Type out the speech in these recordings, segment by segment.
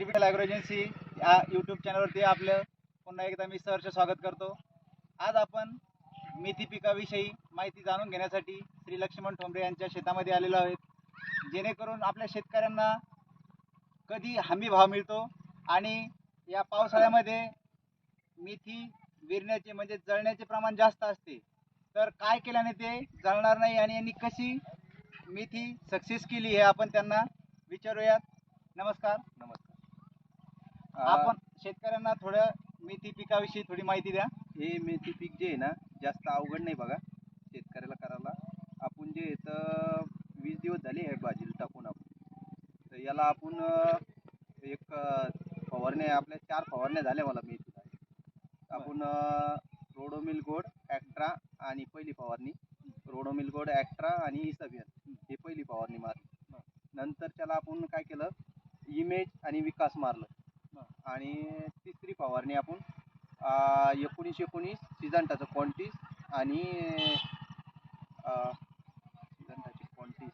Shri agro agency या YouTube चॅनलवरती आपलं पुन्हा एकदा मी सहर्ष स्वागत करतो. आज आपण मेथी पिकाविषयी माहिती जाणून घेण्यासाठी श्री लक्ष्मण ठोंबरे यांच्या शेतामध्ये आलेलो आहेत. जेणेकरून आपल्या शेतकऱ्यांना कधी हमी भाव मिळतो आणि या पावसाळ्यामध्ये मेथी विरण्याचे म्हणजे जळण्याचे प्रमाण जास्त असते तर काय केल्याने ते जळणार नाही आणि यांनी कशी मेथी सक्सेस केली हे आपण त्यांना विचारूयात. नमस्कार. नमस्कार. आपण शेतकऱ्यांना थोडं मेथी पिकाविषयी थोडी माहिती द्या. हे मेथी पीक जे आहे ना जास्त अवघड नाही बघा शेतकऱ्याला करायला. आपण जे तर वीस दिवस झाले आहे भाजीला टाकून आपण. तर याला आपण एक फवारण्या आपल्या चार फवारण्या झाल्या मला मेथीला. आपण रोडोमिल गोड ॲक्ट्रा आणि पहिली फवारणी. रोडोमिल गोड ॲक्ट्रा आणि इसाबियन हे पहिली फवारणी मारली. नंतर त्याला आपण काय केलं? इमेज आणि विकास मारलं. आणि तिसरी फवारणी आपण एकोणीस एकोणीस सिजंटाचं क्वांटीस आणि सिजंटाची क्वांटीस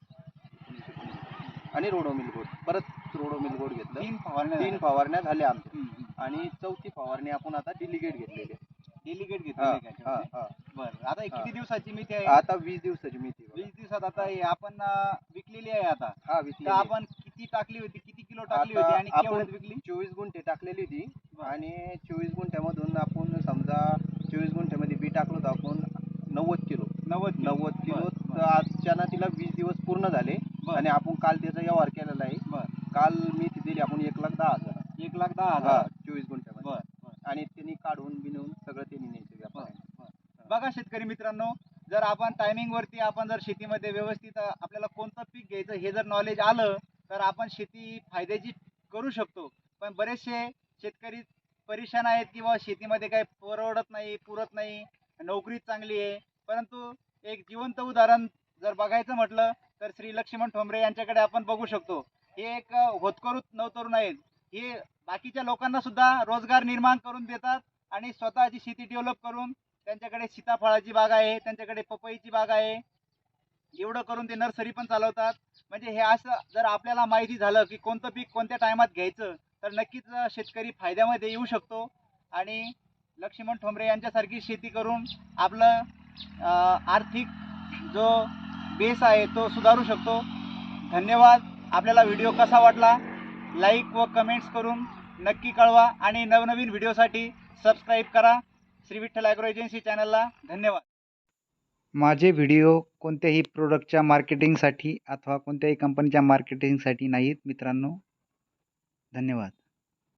एकोणीस एकोणीस आणि रोडोमिल गोड परत रोडोमिल गोड घेतलं तीन फवारण्या तीन फवारण्या झाल्या आमच्या. आणि चौथी फवारणी आपण आता डिलिगेट घेतलेली आहे. डेलिगेट घेतली. बरं आता. किती दिवसाची मेथी आहे आता वीस दिवसाची मेथी. वीस दिवसात आता हे आपण विकलेली आहे आता हा आहे. आपण किती टाकली होती किती किलो टाकली होती आणि आपण- केवढ्यात विकली? चोवीस गुंठे टाकलेली होती. बरं. आणि चोवीस गुंठ्यामधून आपण समजा चोवीस गुंठ्यामध्ये बी टाकलो तर आपण नव्वद किलो. नव्वद किलो. नव्वद किलो बरं, तर आजच्या ना तिला वीस दिवस पूर्ण झाले. बरं. आणि आपण काल त्याचा व्यवहार केलेला आहे. बरं. काल मी ती दिली आपण एक लाख दहा हजार. एक लाख दहा हा हजार चोवीस गुंठ्यामध्ये. बरं बरं. आणि त्यांनी काढून बिनवून सगळं त्यांनी न्यायचं. बघा शेतकरी मित्रांनो जर आपण टायमिंग वरती आपण जर शेतीमध्ये व्यवस्थित अ, आपल्याला कोणतं पीक घ्यायचं हे जर नॉलेज आलं तर आपण शेती फायद्याची करू शकतो. पण बरेचसे शेतकरी परेशान आहेत किंवा शेतीमध्ये काही परवडत नाही पुरत नाही नोकरी चांगली आहे. परंतु एक जिवंत उदाहरण जर बघायचं म्हटलं तर श्री लक्ष्मण ठोंबरे यांच्याकडे आपण बघू शकतो. हे एक होतकरू नवतरुण आहेत. हे बाकीच्या लोकांना सुद्धा रोजगार निर्माण करून देतात आणि स्वतःची शेती डेव्हलप करून त्यांच्याकडे सीताफळाची बाग आहे त्यांच्याकडे पपईची बाग आहे. एवढं करून ते नर्सरी पण चालवतात. म्हणजे हे असं जर आपल्याला माहिती झालं की कोणतं पीक कोणत्या टायमात घ्यायचं तर नक्कीच शेतकरी फायद्यामध्ये येऊ शकतो. आणि लक्ष्मण ठोंबरे यांच्यासारखी शेती करून आपलं आर्थिक जो बेस आहे तो सुधारू शकतो. धन्यवाद. आपल्याला व्हिडिओ कसा वाटला? लाईक व कमेंट्स करून नक्की कळवा आणि नवनवीन व्हिडिओसाठी सबस्क्राईब करा. श्री विठ्ठल ॲग्रो एजन्सी चॅनलला धन्यवाद. माझे व्हिडिओ कोणत्याही प्रोडक्टच्या मार्केटिंगसाठी अथवा कोणत्याही कंपनीच्या मार्केटिंगसाठी नाहीत मित्रांनो. धन्यवाद.